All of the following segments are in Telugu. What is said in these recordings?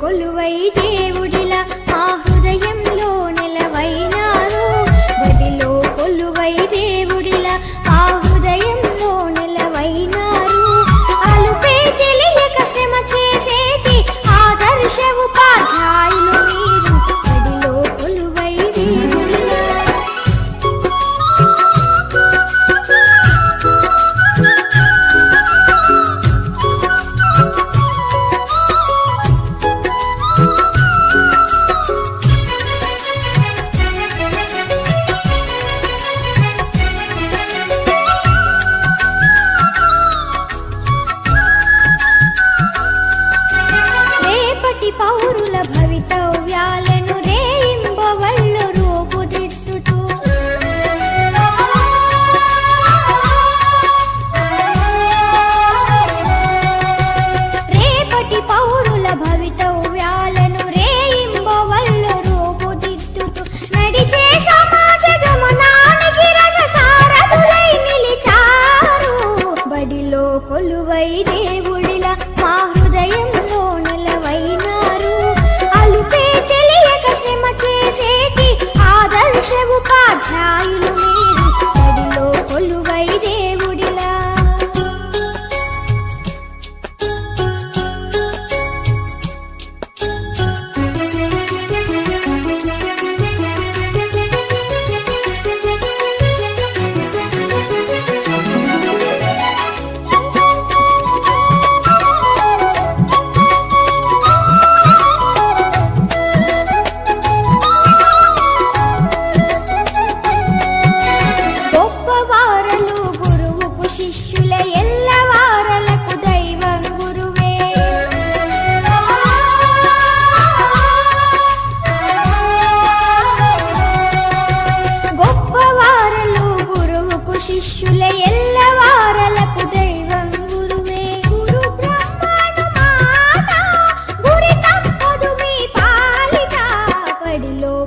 కొలువై దేవుడిలా మా హృదయంలో నిలవైనారు. బదిలో కొలువై దేవుడు దోషముపాధ్యాయులు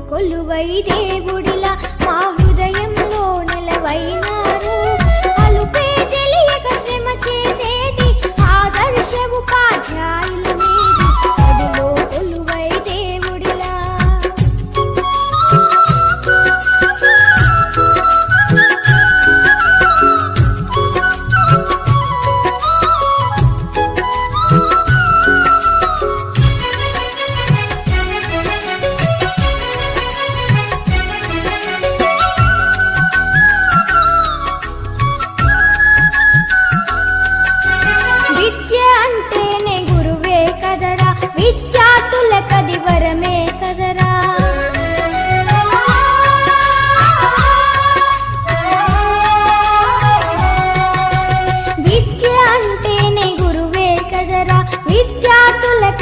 కొలువై దేవుడిలా మా హృదయంలో నిలవైనారు.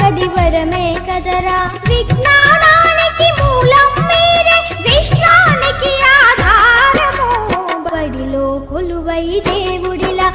అది వరమే కదరా. విజ్ఞానానికి మూలం మీరే విశ్వానికి ఆధారము. బడిలో కొలువై దేవుడిలా